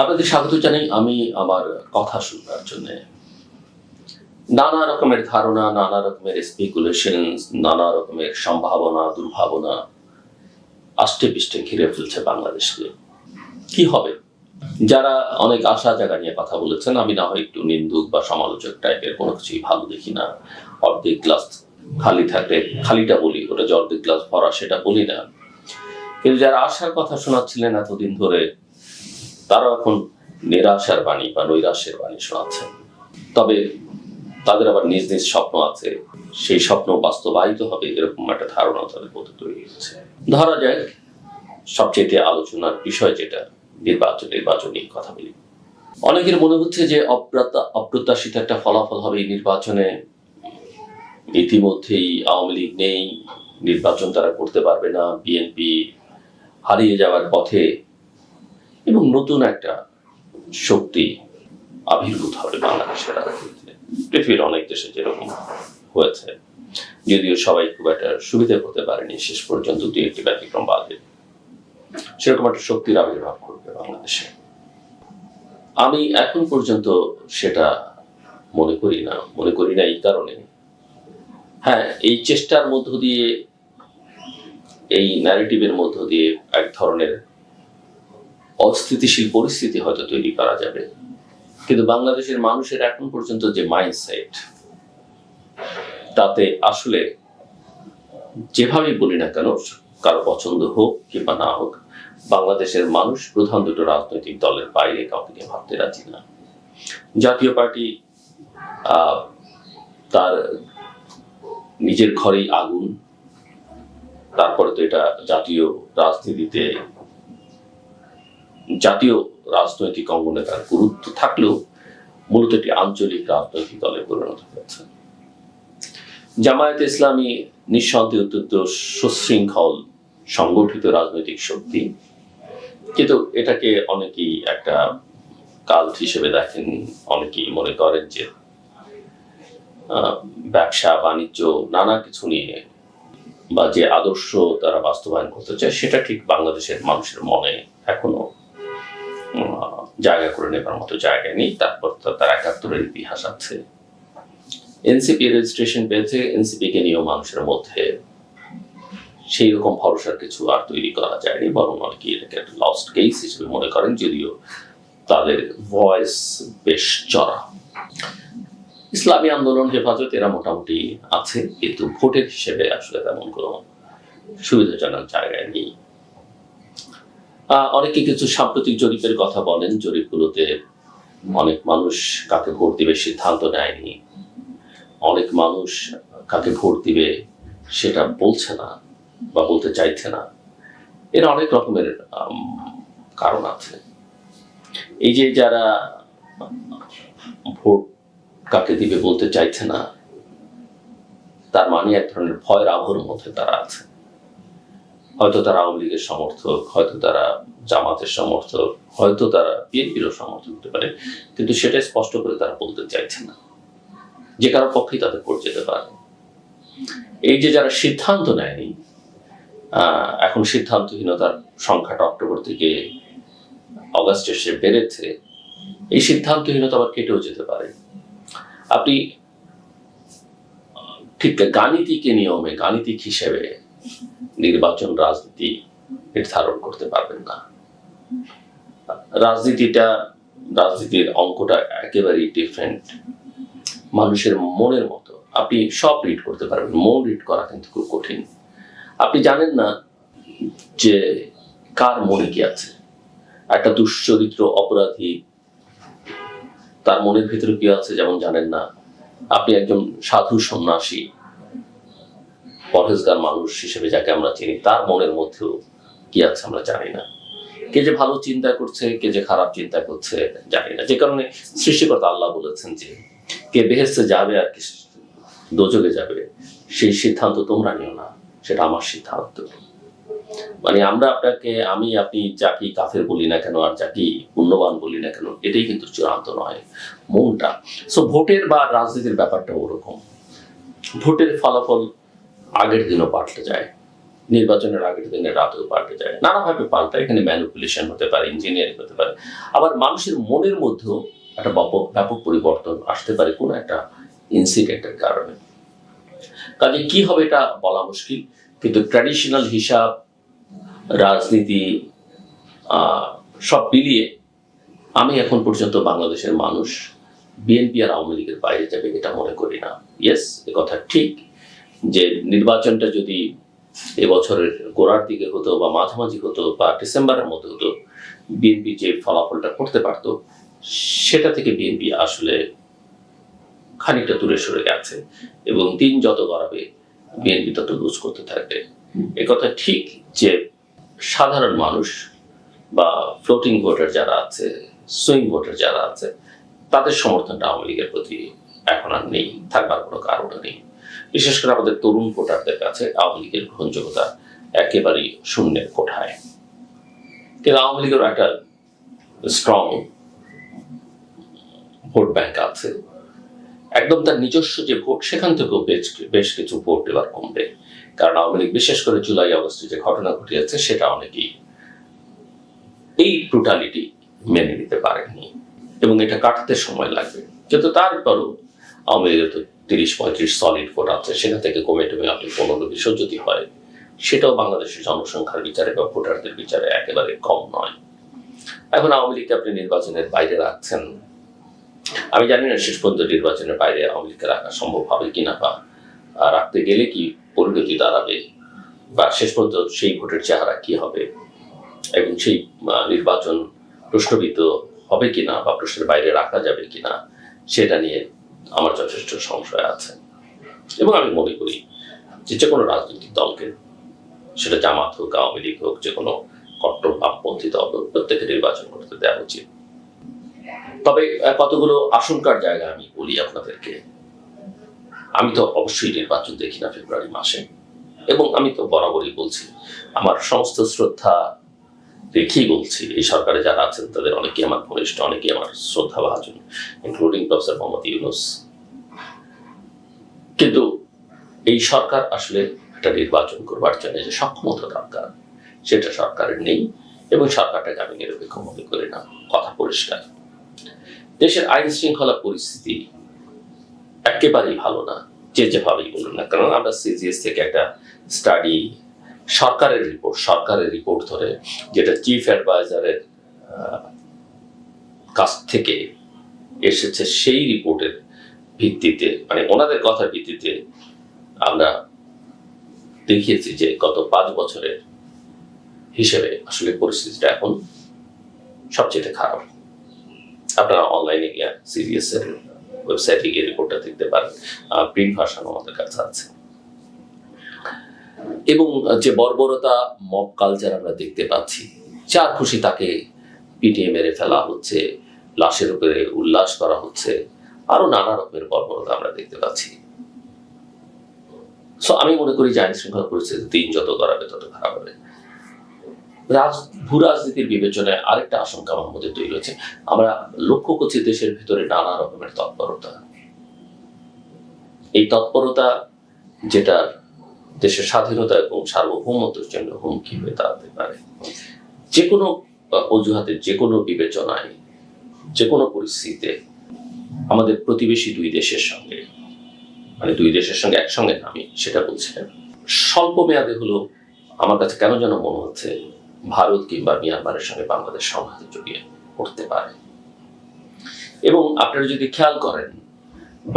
আপনাদের স্বাগত জানাই আমি আমার কথা শুনবার জন্য। নানা রকমের ধারণা, নানা রকমের স্পেকুলেশন নানা রকমের সম্ভাবনা, দুর্ভাবনা আষ্টে পৃষ্ঠে ঘিরে ফেলছে বাংলাদেশকে। কি হবে? যারা অনেক আশা জায়গা নিয়ে কথা বলেছেন, আমি না হয় একটু নিন্দুক বা সমালোচক টাইপের কোনো কিছুই ভালো দেখি না। অর্ধেক গ্লাস খালি থাকলে খালিটা বলি, ওটা যে অর্ধেক গ্লাস ভরা সেটা বলি না। কিন্তু যারা আশার কথা শোনাচ্ছিলেন এতদিন ধরে তারা এখন নিরাশার বাণী বা নৈরাশ্যের বাণী শোনাচ্ছেন। তবে তাদের আবার নিজ নিজ স্বপ্ন আছে। সেই স্বপ্ন বাস্তবায়িত হবে এরকম একটা ধারণা তাদের মধ্যে তৈরি হচ্ছে ধরা যায় সবচেয়ে আলোচনার বিষয় যেটা, নির্বাচন, নির্বাচনী কথা বলি। অনেকের মনে হচ্ছে যে অপ্রত্যা অপ্রত্যাশিত একটা ফলাফল হবে এই নির্বাচনে। ইতিমধ্যেই আওয়ামী লীগ নেই, নির্বাচন তারা করতে পারবে না, বিএনপি হারিয়ে যাওয়ার পথে এবং নতুন একটা শক্তি আবির্ভূত হবে বাংলাদেশের রাজনীতিতে। পৃথিবীর অনেক দেশে যেরকম হয়েছে। যদিও সবাই খুব একটা সুবিধা হতে পারেনি, শেষ পর্যন্ত দুই একটি ব্যতিক্রম বাদে। সেরকম একটা শক্তির আবির্ভাব করবে বাংলাদেশে। আমি এখন পর্যন্ত সেটা মনে করি না, মনে করি না এই কারণে। হ্যাঁ এই চেষ্টার মধ্য দিয়ে, এই ন্যারেটিভের মধ্য দিয়ে এক ধরনের অস্থিতিশীল পরিস্থিতি হয়তো তৈরি করা যাবে। কিন্তু বাংলাদেশের মানুষের এখন পর্যন্ত যে মাইন্ডসেট তাতে আসলে যেভাবেই বলি না কেন, কারও পছন্দ হোক কিংবা না হোক, বাংলাদেশের মানুষ প্রধান দুটো রাজনৈতিক দলের বাইরে কাউকে ভাবতে রাজি না। জাতীয় পার্টি তার নিজের ঘরেই আগুন, তারপরে তো এটা জাতীয় রাজনীতিতে জাতীয় রাজনৈতিক অঙ্গনে তার গুরুত্ব থাকলেও মূলত একটি আঞ্চলিক রাজনৈতিক দলে পরিণত হয়েছে। জামায়াত ইসলামী নিঃসন্দেহে অত্যন্ত সুশৃঙ্খল, সংগঠিত রাজনৈতিক শক্তি। কিন্তু এটাকে অনেকেই একটা কাল্ট হিসেবে দেখেন, অনেকেই মনে করেন যে ব্যবসা, বাণিজ্য, নানা কিছু নিয়ে বা যে আদর্শ তারা বাস্তবায়ন করতে চায়, সেটা ঠিক বাংলাদেশের মানুষের মনে এখনও নেবার মতো জায়গা নেই, তারপর তো তার একাত্তরের ইতিহাস আছে। এনসিপি রেজিস্ট্রেশন পেয়েছে, এনসিপি কে নিয়েও মানুষের মধ্যে সেই রকম ভরসার কিছু আর তৈরি করা যায়নি, বরং অনেকে এটাকে একটা লস্ট কেস হিসেবে মনে করেন, যদিও তাদের ভয়েস বেশ চড়া। ইসলামী আন্দোলন, হেফাজত এরা মোটামুটি আছে, কিন্তু ভোটের হিসেবে আসলে তেমন কোনো সুবিধাজনক জায়গায় নেই। অনেকে কিছু সাম্প্রতিক জরিপের কথা বলেন, জরিপগুলোতে অনেক মানুষ কাকে ভোট দিবে সিদ্ধান্ত নেয়নি। অনেক মানুষ কাকে ভোট দিবে সেটা বলছে না বা বলতে চাইছে না। এর অনেক রকমের কারণ আছে। এই যে যারা ভোট কাকে দিবে বলতে চাইছে না, তার মানে এক ধরনের ভয়ের আবহর মধ্যে তারা আছে। হয়তো তারা আওয়ামী লীগের সমর্থক, হয়তো তারা জামাতের সমর্থক, হয়তো তারা বিএনপিরও সমর্থক হতে পারে, কিন্তু সেটা স্পষ্ট করে তারা বলতে চাইছে না। যে কারও পক্ষেই তাদের ভোট যেতে পারে। এই যে যারা সিদ্ধান্ত নেয়নি এখন সিদ্ধান্তহীনতার সংখ্যাটা অক্টোবর থেকে অগাস্ট এসে বেড়েছে, এই সিদ্ধান্তহীনতা আবার কেটেও যেতে পারে। আপনি ঠিক গাণিতিক নিয়মে, গাণিতিক হিসেবে নির্বাচন রাজনীতি নির্ধারণ করতে পারবেন না। রাজনীতিটা, রাজনীতির অঙ্কটা একেবারেই ডিফারেন্ট মানুষের মনের মতো। আপনি সব রিড করতে পারবেন। মন রিড করা কিন্তু খুব কঠিন। আপনি জানেন না যে কার মনে কি আছে? একটা দুশ্চরিত্র অপরাধী, তার মনের ভিতরে কি আছে যেমন জানেন না? আপনি একজন সাধু সন্ন্যাসী পরহেজগার মানুষ হিসেবে যাকে আমরা চিনি, তার মনের মধ্যেও কি আছে আমরা জানি না। কে যে ভালো চিন্তা করছে, কে যে খারাপ চিন্তা করছে, জানি না। যে কারণে সৃষ্টিকর্তা আল্লাহ বলেছেন যে, কে বেহেস্তে যাবে আর কি দোজগে যাবে, সেই সিদ্ধান্ত তোমরা নিও না। সেটা আমার সিদ্ধান্ত। মানে আমরা আপনাকে, আমি, আপনি যাকে কাফের বলি না কেন আর যাকে পুণ্যবান বলি না কেন, এটাই কিন্তু চূড়ান্ত নয়। মনটা। সো ভোটের বা রাজনীতির ব্যাপারটা ওরকম। ভোটের ফলাফল আগের দিনও পাল্টে যায়। নির্বাচনের আগের দিনে রাতেও পাল্টে যায়। নানাভাবে পাল্টায় এখানে ম্যানিপুলেশন হতে পারে ইঞ্জিনিয়ারিং হতে পারে। আবার মানুষের মনের মধ্যেও একটা ব্যাপক পরিবর্তন আসতে পারে কোনো একটা ইনসিডেন্টের কারণে। কাজে কি হবে এটা বলা মুশকিল, কিন্তু ট্র্যাডিশনাল হিসাব, রাজনীতি সব মিলিয়ে আমি এখন পর্যন্ত বাংলাদেশের মানুষ বিএনপি আর আওয়ামী লীগের বাইরে যাবে এটা মনে করি না। ইয়েস এ কথা ঠিক। যে নির্বাচনটা যদি এবছরের গোড়ার দিকে হতো বা মাঝামাঝি হতো বা ডিসেম্বরের মধ্যে হতো বিএনপি যে ফলাফলটা করতে পারত, সেটা থেকে বিএনপি আসলে খানিকটা দূরে সরে গেছে এবং দিন যত গড়াবে বিএনপি তত লুজ করতে থাকবে। এ কথা ঠিক যে সাধারণ মানুষ বা ফ্লোটিং ভোটার যারা আছে সুইং ভোটার যারা আছে, তাদের সমর্থনটা আওয়ামী লীগের প্রতি এখন আর নেই, থাকবার কোনো কারণ নেই। বিশেষ করে আমাদের তরুণ ভোটারদের কাছে আওয়ামী লীগের গ্রহণযোগ্যতা একেবারেই শূন্যের কোঠায়। কিন্তু আওয়ামী লীগের একটা স্ট্রং ভোট ব্যাংক আছে। একদম তার নিজস্ব যে ভোট, সেখান থেকেও বেশ বেশ কিছু ভোট এবার কমবে। কারণ আওয়ামী লীগ বিশেষ করে জুলাই, আগস্টে যে ঘটনা ঘটিয়েছে, সেটা অনেকেই এই ব্রুটালিটি মেনে নিতে পারেননি এবং এটা কাটতে সময় লাগবে। কিন্তু তারপরও আওয়ামী লীগের তো তিরিশ পঁয়ত্রিশ সলিড ভোট আছে সেখান থেকে কমে টমে আপনি পনেরো বিশ যদি হয়, সেটাও বাংলাদেশের জনসংখ্যার বিচারে বা ভোটারদের বিচারে একেবারে কম নয়। এখন আওয়ামী লীগকে আপনি নির্বাচনের বাইরে রাখছেন, আমি জানি না শেষ পর্যন্ত নির্বাচনের বাইরে আওয়ামী লীগকে রাখা সম্ভব হবে কিনা বা রাখতে গেলে কি পরিণতি দাঁড়াবে বা শেষ পর্যন্ত সেই ভোটের চেহারা কি হবে এবং সেই নির্বাচন প্রশ্নবিদ্ধ হবে কিনা বা প্রশ্নের বাইরে রাখা যাবে কিনা, সেটা নিয়ে আমার যথেষ্ট সংশয় আছে। এবং আমি মনে করি যে যে কোনো রাজনৈতিক দলকে, সেটা জামাত হোক, আওয়ামী লীগ হোক যে কোনো কট্টর বামপন্থী দল হোক প্রত্যেকে নির্বাচন করতে দেওয়া উচিত। তবে কতগুলো আশঙ্কার জায়গা আমি বলি আপনাদেরকে। আমি তো অবশ্যই নির্বাচন দেখি না ফেব্রুয়ারি মাসে। এবং আমি তো বরাবরই বলছি, আমার সমস্ত শ্রদ্ধা রেখেই বলছি, এই সরকারে যারা আছেন তাদের অনেকেই আমার ঘনিষ্ঠ, অনেকেই আমার শ্রদ্ধা ভাজন ইনক্লুডিং প্রফেসর মোহাম্মদ ইউনুস। কিন্তু এই সরকার আসলে একটা নির্বাচন করবার জন্য যে সক্ষমতা দরকার, সেটা সরকারের নেই এবং সরকারটাকে আমি নিরপেক্ষ মনে করি না। কথা পরিষ্কার। দেশের আইন শৃঙ্খলা পরিস্থিতি একেবারেই ভালো না, যে যেভাবেই বলুন না কারণ আমরা সিজিএস থেকে একটা স্টাডি সরকারের রিপোর্ট সরকারের রিপোর্ট ধরে যেটা চিফ অ্যাডভাইজারের কাছ থেকে এসেছে সেই রিপোর্টের ভিত্তিতে মানে ওনাদের কথার ভিত্তিতে আমরা দেখিয়েছি যে গত পাঁচ বছরের হিসেবে আসলে পরিস্থিতিটা এখন সবচেয়ে খারাপ। আপনারা অনলাইনে গিয়ে সিরিয়াস এর ওয়েবসাইটে গিয়ে রিপোর্টটা দেখতে পারেন। প্রিন্ট ভার্সন আমাদের কাছে আছে। এবং যে বর্বরতা মব কালচার আমরা দেখতে পাচ্ছি যার খুশি তাকে পিটিয়ে মেরে ফেলা হচ্ছে, লাশের উপরে উল্লাস করা হচ্ছে, আরও নানা রকমের বর্বরতা আমরা দেখতে পাচ্ছি। সো আমি মনে করি যে আইন শৃঙ্খলা পরিস্থিতি দিন যত গড়াবে তত খারাপ হবে। রাজ ভূ রাজনীতির বিবেচনায় আরেকটা আশঙ্কা আমার মধ্যে তৈরি হয়েছে আমরা লক্ষ্য করছি দেশের ভিতরে নানা রকমের তৎপরতা। এই তৎপরতা যেটা দেশের স্বাধীনতা এবং সার্বভৌমত্বের জন্য হুমকি হয়ে দাঁড়াতে পারে। যে কোনো অজুহাতে যে কোনো বিবেচনায় যে কোনো পরিস্থিতিতে আমাদের প্রতিবেশী দুই দেশের সঙ্গে মানে দুই দেশের সঙ্গে একসঙ্গে আমি সেটা বলছি না, স্বল্প মেয়াদে হলো আমার কাছে কেন যেন মনে হচ্ছে ভারত কিংবা মিয়ানমারের সঙ্গে বাংলাদেশ সংঘাতে জড়িয়ে পড়তে পারে। এবং আপনারা যদি খেয়াল করেন,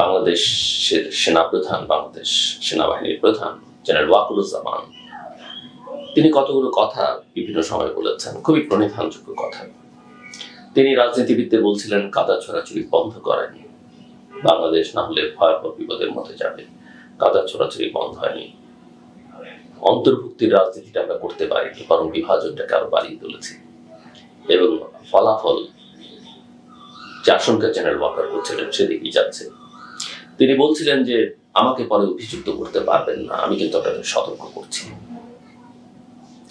বাংলাদেশের সেনাপ্রধান, বাংলাদেশ সেনাবাহিনীর প্রধান জেনারেল ওয়াকুলুজ্জামান তিনি কতগুলো কথা বিভিন্ন সময় বলেছেন, খুবই প্রণিধানযোগ্য কথা। তিনি রাজনীতিবিদদের বলছিলেন, কাদা ছোড়াছুড়ি বন্ধ করেন বাংলাদেশ না হলে ভয়াবহ বিপদের মধ্যে যাবে। কাদা ছোড়াছুড়ি বন্ধ হয়নি। অন্তর্ভুক্তির রাজনীতিটা আমরা করতে পারিনি, বরং বিভাজনটাকে আরও বাড়িয়ে তুলেছি। এবং ফলাফল যে আশঙ্কা জেনারেল ওয়াকার করছিলেন সেদিকেই যাচ্ছে। তিনি বলছিলেন যে আমাকে পরে অভিযুক্ত করতে পারবেন না। আমি কিন্তু আপনাদের সতর্ক করছি।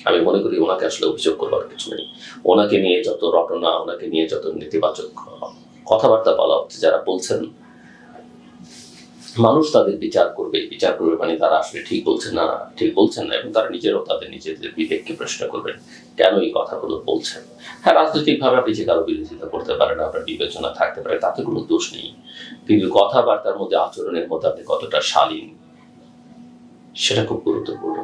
আমি মনে করি ওনাকে আসলে অভিযোগ করবার কিছু নেই। ওনাকে নিয়ে যত রটনা, ওনাকে নিয়ে যত নেতিবাচক কথাবার্তা বলা হচ্ছে, যারা বলছেন মানুষ তাদের বিচার করবে বিচার করবে মানে তারা আসলে ঠিক বলছেন না, ঠিক বলছেন না এবং তারা নিজেরাও তাদের নিজেদের বিবেককে প্রশ্ন করবেন, কেন এই কথাগুলো বলছেন? হ্যাঁ রাজনৈতিকভাবে আপনি যে কারও বিরোধিতা করতে পারেন, আপনার বিবেচনা থাকতে পারে, তাতে কোনো দোষ নেই। কিন্তু কথাবার্তার মধ্যে, আচরণের মধ্যে আপনি কতটা শালীন, সেটা খুব গুরুত্বপূর্ণ।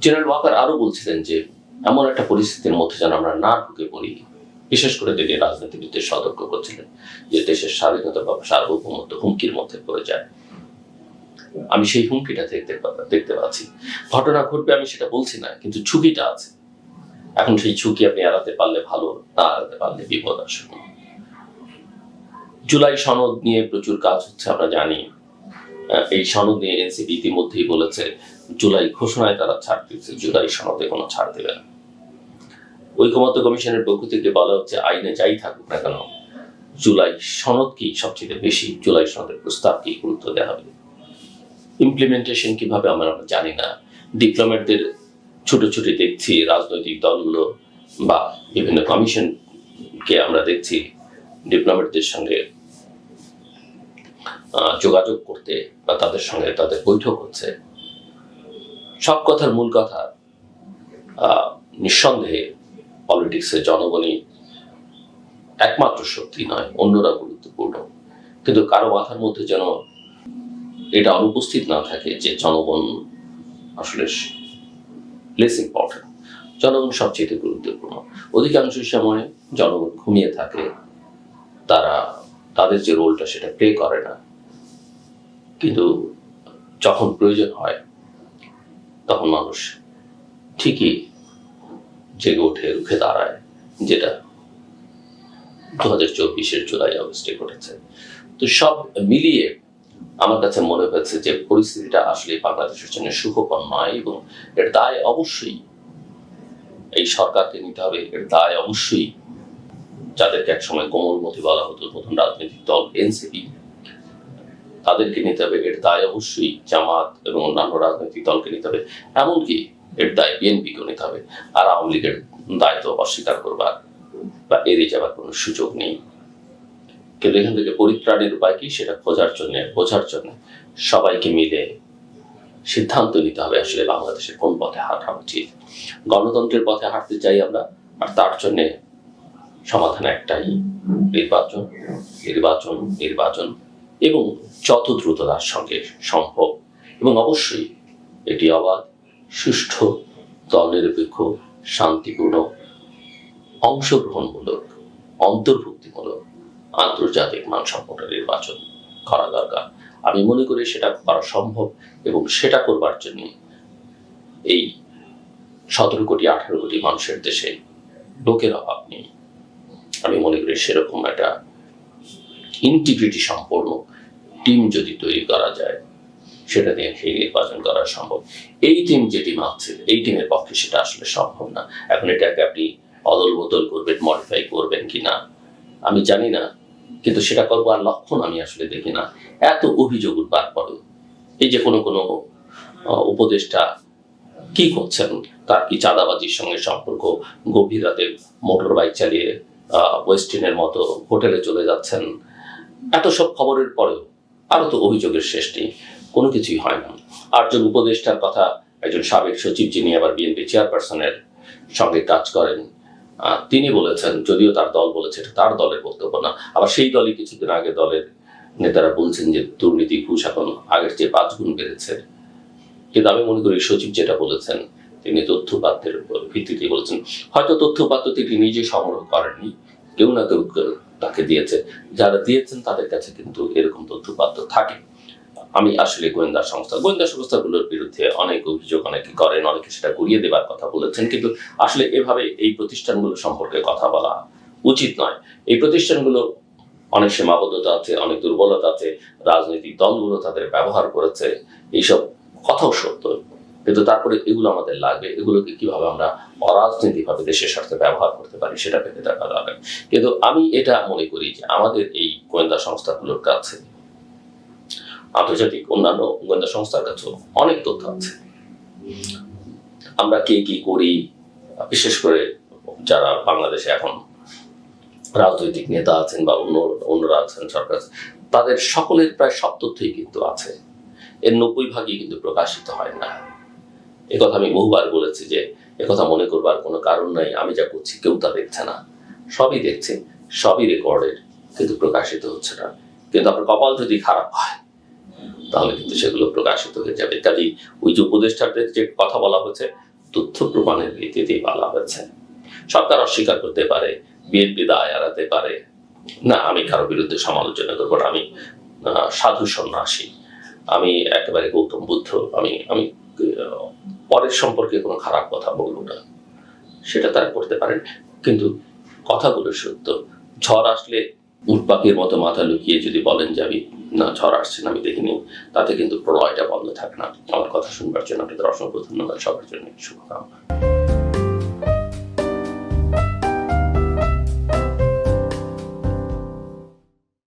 জেনারেল ওয়াকার আরও বলছিলেন যে, এমন একটা পরিস্থিতির মধ্যে যেন আমরা না ঢুকে পড়ি। বিশেষ করে তিনি রাজনীতিবিদদের সতর্ক করছিলেন যে দেশের স্বাধীনতা বা সার্বভৌমত্ব হুমকির মধ্যে পড়ে যায়। আমি সেই হুমকিটা দেখতে দেখতে পাচ্ছি। ঘটনা ঘটবে আমি সেটা বলছি না, কিন্তু ঝুঁকিটা আছে। এখন সেই ঝুঁকি আপনি এড়াতে পারলে ভালো, না এড়াতে পারলে বিপদ আসবে জুলাই সনদ নিয়ে প্রচুর কাজ হচ্ছে, আমরা জানি। এই সনদ নিয়ে এনসিপি ইতিমধ্যেই বলেছে, জুলাই ঘোষণায় তারা ছাড় দিচ্ছে জুলাই সনদে কোনো ছাড় দেবে না। ঐকমত্য কমিশনের পক্ষ থেকে বলা হচ্ছে, আইনে যাই থাকুক না কেন, জুলাই সনদ কি সবচেয়ে বেশি? জুলাই সনদের প্রস্তাব কি গুরুত্ব দেওয়া হবে? ইমপ্লিমেন্টেশন কীভাবে আমরা জানি না। ডিপ্লোমেটদের ছুটোছুটি দেখছি, রাজনৈতিক দলগুলো বা বিভিন্ন কমিশনকে আমরা দেখছি ডিপ্লোমেটদের সঙ্গে যোগাযোগ করতে বা তাদের সঙ্গে তাদের বৈঠক হচ্ছে। সব কথার মূল কথা নিঃসন্দেহে পলিটিক্সে জনগণই একমাত্র শক্তি নয়, অন্যরা গুরুত্বপূর্ণ। কিন্তু কারও মাথার মধ্যে যেন এটা অনুপস্থিত না থাকে যে জনগণ আসলে লেস ইম্পর্টেন্ট জনগণ সবচেয়ে গুরুত্বপূর্ণ। অধিকাংশ সময় জনগণ ঘুমিয়ে থাকে, তারা তাদের যে রোলটা সেটা প্লে করে না। কিন্তু যখন প্রয়োজন হয়, তখন মানুষ ঠিকই জেগে ওঠে, রুখে দাঁড়ায়, যেটা দু হাজার চব্বিশের জুলাই আগস্টে ঘটেছে। তো সব মিলিয়ে আমার কাছে মনে হয়েছে যে পরিস্থিতিটা আসলে বাংলাদেশের জন্য সুখকর নয় এবং এর দায় অবশ্যই এই সরকারকে নিতে হবে। এর দায় অবশ্যই যাদেরকে একসময় কোমলমতি বলা হতো, প্রথম রাজনৈতিক দল এনসিপি, তাদেরকে নিতে হবে। এর দায় অবশ্যই জামাত এবং অন্যান্য রাজনৈতিক দলকে নিতে হবে। এমনকি এর দায় বিএনপিকেও নিতে হবে। আর আওয়ামী লীগের দায়িত্ব অস্বীকার করবার বা এড়িয়ে যাবার কোনো সুযোগ নেই। কিন্তু এখান থেকে পরিত্রাণের উপায় কি? সেটা খোঁজার জন্য, বোঝার জন্য সবাইকে মিলে সিদ্ধান্ত নিতে হবে আসলে বাংলাদেশের কোন পথে হাঁটা উচিত। গণতন্ত্রের পথে হাঁটতে চাই আমরা, আর তার জন্য সমাধান একটাই, নির্বাচন নির্বাচন নির্বাচন এবং যত দ্রুত তার সঙ্গে সম্ভব। এবং অবশ্যই এটি অবাধ সুষ্ঠু দলনিরপেক্ষ, শান্তিপূর্ণ, অংশগ্রহণমূলক, অন্তর্ভুক্তিমূলক, আন্তর্জাতিক মানসম্পন্ন নির্বাচন করা দরকার। আমি মনে করি সেটা করা সম্ভব এবং সেটা করবার জন্য এই সতেরো কোটি, আঠারো কোটি মানুষের দেশে লোকের অভাব নেই। আমি মনে করি সেরকম একটা ইন্টিগ্রিটি সম্পন্ন টিম যদি তৈরি করা যায় সেটা দিয়ে সেই নির্বাচন করা সম্ভব। এই টিম যে টিম আছে এই টিমের পক্ষে সেটা আসলে সম্ভব না। এখন এটাকে আপনি অদল বদল করবেন মডিফাই করবেন কি না, আমি জানি না। কিন্তু সেটা করব আর লক্ষণ আমি আসলে দেখি না। এত অভিযোগ উঠবার পরেও এই যে কোনো কোনো উপদেষ্টা কি করছেন, তার কি চাঁদাবাজির সঙ্গে সম্পর্ক, গভীর রাতে মোটর বাইক চালিয়ে ওয়েস্টিনের মতো হোটেলে চলে যাচ্ছেন, এত সব খবরের পরেও আরও তো অভিযোগের শেষ নেই। কোনো কিছুই হয় না। আটজন উপদেষ্টার কথা একজন সাবেক সচিব যিনি আবার বিএনপি চেয়ারপারসনের সঙ্গে কাজ করেন তিনি বলেছেন, যদিও তার দল বলেছে এটা তার দলের বক্তব্য না, আবার সেই দলই কিছুদিন আগে দলের নেতারা বলছেন যে দুর্নীতি, ঘুষ এখন আগের চেয়ে পাঁচ গুণ বেড়েছে। কিন্তু আমি মনে করি সচিব যেটা বলেছেন, তিনি তথ্যপাত্রের উপর ভিত্তিতে বলেছেন। হয়তো তথ্যপাত্র তিনি নিজে সংগ্রহ করেননি, কেউ না কেউ তাকে দিয়েছে। যারা দিয়েছেন তাদের কাছে কিন্তু এরকম তথ্যপাত্র থাকে। আমি আসলে গোয়েন্দা সংস্থা, গোয়েন্দা সংস্থাগুলোর বিরুদ্ধে অনেক অভিযোগ অনেকে করেন, অনেকে সেটা ঘুরিয়ে দেবার কথা বলেছেন, কিন্তু আসলে এভাবে এই প্রতিষ্ঠানগুলো সম্পর্কে কথা বলা উচিত নয়। এই প্রতিষ্ঠানগুলো অনেক সীমাবদ্ধতা আছে, অনেক দুর্বলতা আছে, রাজনৈতিক দলগুলো তাদের ব্যবহার করেছে, এইসব কথাও সত্য। কিন্তু তারপরে এগুলো আমাদের লাগবে, এগুলোকে কীভাবে আমরা অরাজনৈতিকভাবে দেশের স্বার্থে ব্যবহার করতে পারি সেটা ভেবে দেখা দরকার কিন্তু আমি এটা মনে করি যে আমাদের এই গোয়েন্দা সংস্থাগুলোর কাছে আন্তর্জাতিক অন্যান্য গোয়েন্দা সংস্থার কাছেও অনেক তথ্য আছে। আমরা কে কি করি, বিশেষ করে যারা বাংলাদেশে এখন রাজনৈতিক নেতা আছেন বা অন্য অন্যরা আছেন সরকার তাদের সকলের প্রায় সব তথ্যই কিন্তু আছে। এর নব্বই ভাগই কিন্তু প্রকাশিত হয় না। একথা আমি বহুবার বলেছি যে একথা মনে করবার কোনো কারণ নাই, আমি যা করছি কেউ তা দেখছে না। সবই দেখছে, সবই রেকর্ডের কিন্তু প্রকাশিত হচ্ছে না। কিন্তু আপনার কপাল যদি খারাপ হয় তাহলে কিন্তু সেগুলো প্রকাশিত হয়ে যাবে। কাজেই ওই যে উপদেষ্টাদের যে কথা বলা হয়েছে, তথ্য প্রমাণের ভিত্তিতেই বলা হয়েছে। সরকার অস্বীকার করতে পারে, বিএনপি দায় এড়াতে পারে। না, আমি কারও বিরুদ্ধে সমালোচনা করব না, আমি সাধু সন্ন্যাসী। আমি একেবারে গৌতম বুদ্ধ, আমি আমি পরের সম্পর্কে কোনো খারাপ কথা বলব না। সেটা তারা করতে পারেন। কিন্তু কথাগুলো সত্য। ঝড় আসলে উট পাখির মতো মাথা লুকিয়ে যদি বলেন যে আমি, না, ঝড় আসছে না, আমি দেখিনি, তাতে কিন্তু প্রলয়টা বন্ধ থাকে না। আমার কথা শুনবার জন্য আপনাদের অসংখ্য ধন্যবাদ। সবার জন্য শুভকামনা।